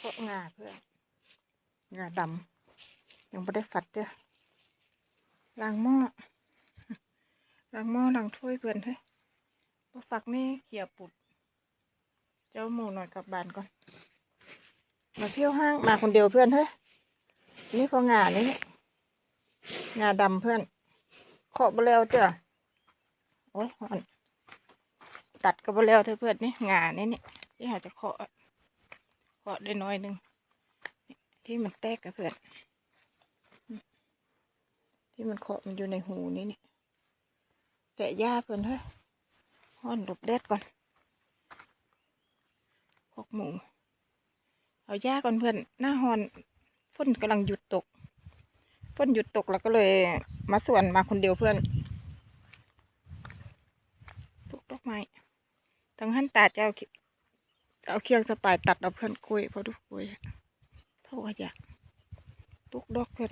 เคาะงาเพื่อนงาดำยังไม่ได้ฝัดเด้อล้างหม้อล้างหม้อล้างถ้วยเพื่อนเฮ้ยพอฝักนี่เขี่ยปุด เจ้าหมูหน่อยกลับบ้านก่อน มาเที่ยวห้างมาคนเดียวเพื่อนเฮ้ยนี่พองานี่งาดำเพื่อนเคาะไปแล้วเจ้ะโอ้ยตัดก็ไปแล้วเถอเพื่อนนี่งานี่นี่ที่หาจะเคาะาะได้น้อยหนึง ที่มันแตกกับเพื่อน ที่มันเคาะมันอยู่ในหูนี่นี่แสะหญ้าเพื่อนเฮ้ยห้อนหลบแดดก่อนพกหมู เอาหญ้าก่อนเพื่อน หน้าฮอนฝนกำลังหยุดตกฝนหยุดตกแล้วก็เลยมาสวนมาคนเดียวเพื่อนปลูกดอกไม้ทั้งหันตาจะเอา เอาเคียงสปายตัดเอาเพื่อนกล้วยเพราะดูกล้วยเพราะว่าอยากตุกดอกเพื่อน